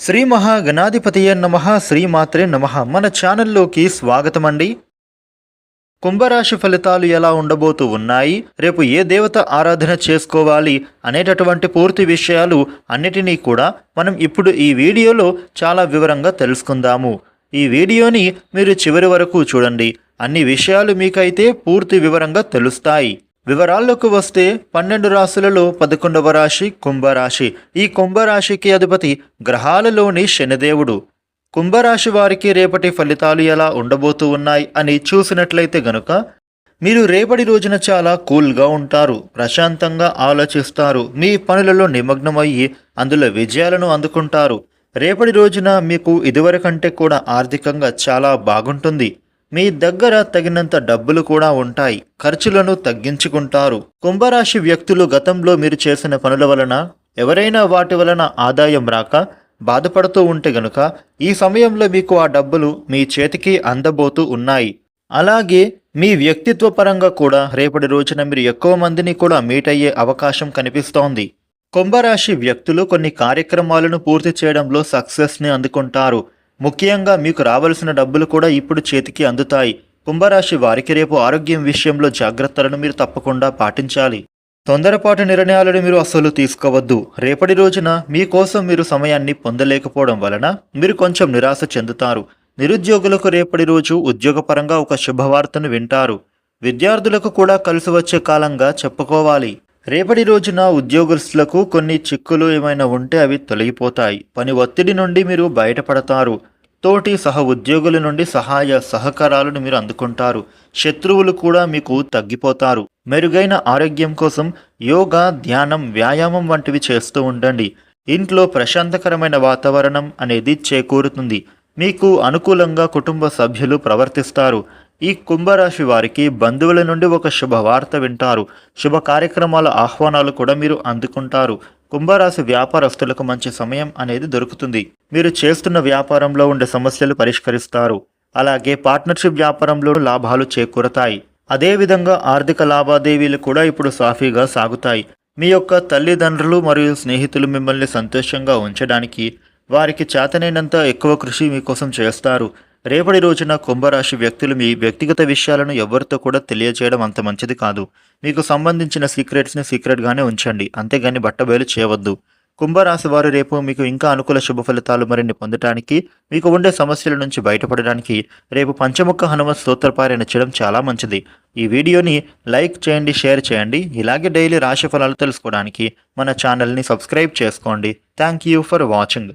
శ్రీ మహాగణాధిపతియే నమ శ్రీమాత్రే నమ. మన ఛానల్లోకి స్వాగతం అండి కుంభరాశి ఫలితాలు ఎలా ఉండబోతూ ఉన్నాయి? రేపు ఏ దేవత ఆరాధన చేసుకోవాలి? అనేటటువంటి పూర్తి విషయాలు అన్నిటినీ కూడా మనం ఇప్పుడు ఈ వీడియోలో చాలా వివరంగా తెలుసుకుందాము. ఈ వీడియోని మీరు చివరి వరకు చూడండి. అన్ని విషయాలు మీకైతే పూర్తి వివరంగా తెలుస్తాయి. వివరాల్లోకి వస్తే పన్నెండు రాశులలో పదకొండవ రాశి కుంభరాశి. ఈ కుంభరాశికి అధిపతి గ్రహాలలోని శనిదేవుడు. కుంభరాశి వారికి రేపటి ఫలితాలు ఎలా ఉండబోతూ ఉన్నాయి అని చూసినట్లయితే గనుక మీరు రేపటి రోజున చాలా కూల్గా ఉంటారు ప్రశాంతంగా ఆలోచిస్తారు మీ పనులలో నిమగ్నమయ్యి అందులో విజయాలను అందుకుంటారు. రేపటి రోజున మీకు ఇదివరకంటే కూడా ఆర్థికంగా చాలా బాగుంటుంది. మీ దగ్గర తగినంత డబ్బులు కూడా ఉంటాయి. ఖర్చులను తగ్గించుకుంటారు. కుంభరాశి వ్యక్తులు గతంలో మీరు చేసిన పనుల వలన ఎవరైనా వాటి వలన ఆదాయం రాక బాధపడుతూ ఉంటే గనుక ఈ సమయంలో మీకు ఆ డబ్బులు మీ చేతికి అందబోతూ ఉన్నాయి. అలాగే మీ వ్యక్తిత్వ పరంగా కూడా రేపటి రోజున మీరు ఎక్కువ మందిని కూడా మీట్ అయ్యే అవకాశం కనిపిస్తోంది. కుంభరాశి వ్యక్తులు కొన్ని కార్యక్రమాలను పూర్తి చేయడంలో సక్సెస్ని అందుకుంటారు. ముఖ్యంగా మీకు రావలసిన డబ్బులు కూడా ఇప్పుడు చేతికి అందుతాయి. కుంభరాశి వారికి రేపు ఆరోగ్యం విషయంలో జాగ్రత్తలను మీరు తప్పకుండా పాటించాలి. తొందరపాటు నిర్ణయాలను మీరు అస్సలు తీసుకోవద్దు. రేపటి రోజున మీకోసం మీరు సమయాన్ని పొందలేకపోవడం వలన మీరు కొంచెం నిరాశ చెందుతారు. నిరుద్యోగులకు రేపటి రోజు ఉద్యోగపరంగా ఒక శుభవార్తను వింటారు. విద్యార్థులకు కూడా కలిసి వచ్చే కాలంగా చెప్పుకోవాలి. రేపటి రోజున ఉద్యోగస్తులకు కొన్ని చిక్కులు ఏమైనా ఉంటే అవి తొలగిపోతాయి. పని ఒత్తిడి నుండి మీరు బయటపడతారు. తోటి సహ ఉద్యోగుల నుండి సహాయ సహకారాలను మీరు అందుకుంటారు. శత్రువులు కూడా మీకు తగ్గిపోతారు. మెరుగైన ఆరోగ్యం కోసం యోగా ధ్యానం వ్యాయామం వంటివి చేస్తూ ఉండండి. ఇంట్లో ప్రశాంతకరమైన వాతావరణం అనేది చేకూరుతుంది. మీకు అనుకూలంగా కుటుంబ సభ్యులు ప్రవర్తిస్తారు. ఈ కుంభరాశి వారికి బంధువుల నుండి ఒక శుభవార్త వింటారు. శుభ కార్యక్రమాల ఆహ్వానాలు కూడా మీరు అందుకుంటారు. కుంభరాశి వ్యాపారస్తులకు మంచి సమయం అనేది దొరుకుతుంది. మీరు చేస్తున్న వ్యాపారంలో ఉండే సమస్యలు పరిష్కరిస్తారు. అలాగే పార్ట్నర్షిప్ వ్యాపారంలో లాభాలు చేకూరతాయి. అదేవిధంగా ఆర్థిక లావాదేవీలు కూడా ఇప్పుడు సాఫీగా సాగుతాయి. మీ యొక్క తల్లిదండ్రులు మరియు స్నేహితులు మిమ్మల్ని సంతోషంగా ఉంచడానికి వారికి చేతనైనంత ఎక్కువ కృషి మీకోసం చేస్తారు. రేపటి రోజున కుంభరాశి వ్యక్తులు మీ వ్యక్తిగత విషయాలను ఎవరితో కూడా తెలియజేయడం అంత మంచిది కాదు. మీకు సంబంధించిన సీక్రెట్స్ని సీక్రెట్గానే ఉంచండి. అంతేగాని బట్టబయలు చేయవద్దు. కుంభరాశి వారు రేపు మీకు ఇంకా అనుకూల శుభ ఫలితాలు మరిన్ని పొందడానికి మీకు ఉండే సమస్యల నుంచి బయటపడడానికి రేపు పంచముఖ హనుమత్ స్తోత్రపారాయణ చేయడం చాలా మంచిది. ఈ వీడియోని లైక్ చేయండి షేర్ చేయండి. ఇలాగే డైలీ రాశి ఫలాలు తెలుసుకోవడానికి మన ఛానల్ని సబ్స్క్రైబ్ చేసుకోండి. Thank you for watching.